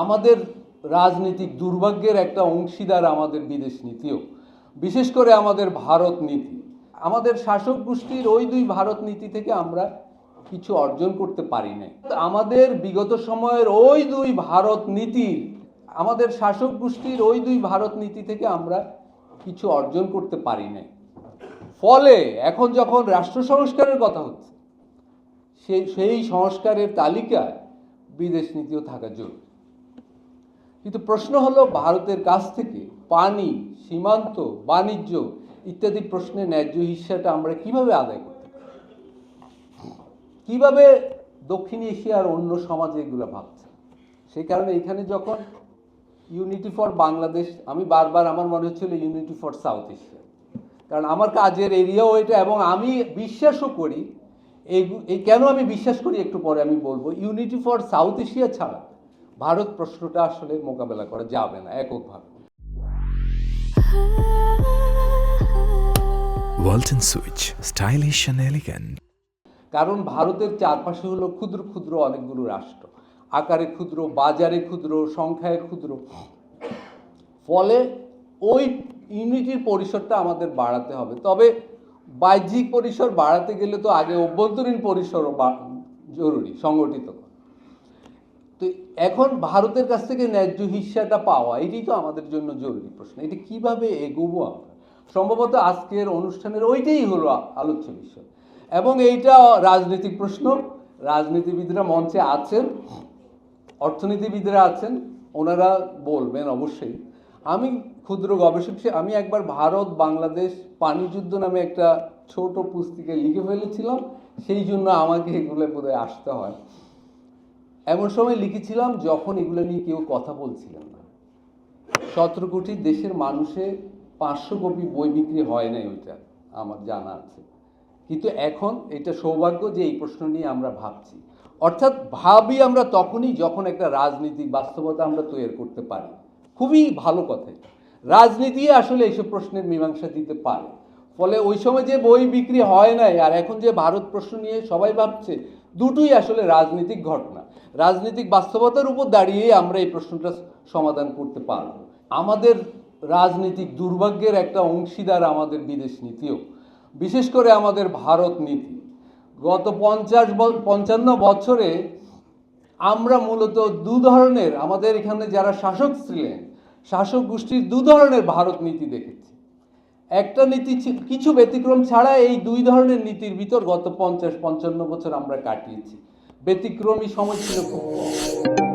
আমাদের রাজনীতিক দুর্ভাগ্যের একটা অংশীদার আমাদের বিদেশ নীতিও। বিশেষ করে আমাদের ভারত নীতি। আমাদের শাসক গোষ্ঠীর ওই দুই ভারত নীতি থেকে আমরা কিছু অর্জন করতে পারি নাই। আমাদের বিগত সময়ের ওই দুই ভারত নীতির আমাদের শাসক গোষ্ঠীর ওই দুই ভারত নীতি থেকে আমরা কিছু অর্জন করতে পারি নাই। ফলে এখন যখন রাষ্ট্র সংস্কারের কথা হচ্ছে সেই সংস্কারের তালিকায় বিদেশ নীতিও থাকা জরুরি। কিন্তু প্রশ্ন হলো, ভারতের কাছ থেকে পানি, সীমান্ত, বাণিজ্য ইত্যাদি প্রশ্নে ন্যায্য হিস্সাটা আমরা কীভাবে আদায় করতে কীভাবে দক্ষিণ এশিয়ার অন্য সমাজে এগুলো ভাবছে? সেই কারণে এখানে যখন ইউনিটি ফর বাংলাদেশ আমি বারবার আমার মনে হচ্ছিল ইউনিটি ফর সাউথ এশিয়া কারণ আমার কাজের এরিয়াও এটা এবং আমি বিশ্বাসও করি, এই কেন আমি বিশ্বাস করি একটু পরে আমি বলব ইউনিটি ফর সাউথ এশিয়া ছাড়া ভারত প্রশ্নটা আসলে মোকাবেলা করা যাবে না এককভাবে elegant. কারণ ভারতের চারপাশে হলো ক্ষুদ্র ক্ষুদ্র অনেকগুলো রাষ্ট্র আকারে ক্ষুদ্র বাজারে ক্ষুদ্র সংখ্যায় ক্ষুদ্র ফলে ওই ইউনিটির পরিসরটা আমাদের বাড়াতে হবে তবে বাহ্যিক পরিসর বাড়াতে গেলে তো আগে অভ্যন্তরীণ পরিসরও জরুরি সংগঠিত। তো এখন ভারতের কাছ থেকে ন্যায্য হিস্সাটা পাওয়া এটি তো আমাদের জন্য জরুরি প্রশ্ন। এটা কীভাবে এগোবো আমরা? সম্ভবত আজকের অনুষ্ঠানের ওইটাই হলো আলোচ্য বিষয়। এবং এইটা রাজনৈতিক প্রশ্ন। রাজনীতিবিদরা মঞ্চে আছেন, অর্থনীতিবিদরা আছেন, ওনারা বলবেন অবশ্যই। আমি ক্ষুদ্র গবেষক আমি একবার ভারত বাংলাদেশ পানি যুদ্ধ নামে একটা ছোট পুস্তিকায় লিখে ফেলেছিলাম, সেই জন্য আমাকে এগুলো বোধহয় আসতে হয়। এমন সময় লিখেছিলাম, যখন এগুলো নিয়ে কেউ কথা বলছিলেন না। সতেরো কোটি দেশের মানুষে পাঁচশো কপি বই বিক্রি হয় নাই ওইটা, আমার জানা আছে। কিন্তু এখন এটা সৌভাগ্য যে এই প্রশ্ন নিয়ে আমরা ভাবছি। অর্থাৎ ভাবি আমরা তখনই যখন একটা রাজনীতিক বাস্তবতা আমরা তৈরি করতে পারি। খুবই ভালো কথা এটা। রাজনীতি আসলে এইসব প্রশ্নের মীমাংসা দিতে পারে। ফলে ওই সময় যে বই বিক্রি হয় নাই, আর এখন যে ভারত প্রশ্ন নিয়ে সবাই ভাবছে দুটোই আসলে রাজনৈতিক ঘটনা। রাজনৈতিক বাস্তবতার উপর দাঁড়িয়েই আমরা এই প্রশ্নটা সমাধান করতে পারব। আমাদের রাজনৈতিক দুর্ভাগ্যের একটা অংশীদার আমাদের বিদেশ নীতিও, বিশেষ করে আমাদের ভারত নীতি। গত পঞ্চাশ পঞ্চান্ন বছরে আমরা মূলত দু ধরনের, আমাদের এখানে যারা শাসক ছিলেন, শাসক গোষ্ঠীর দু ধরনের ভারত নীতি দেখেছি। একটা নীতি কিছু ব্যতিক্রম ছাড়া এই দুই ধরনের নীতির ভিতর গত পঞ্চাশ, পঞ্চান্ন বছর আমরা কাটিয়েছি ব্যতিক্রমী সময় ছিল খুব।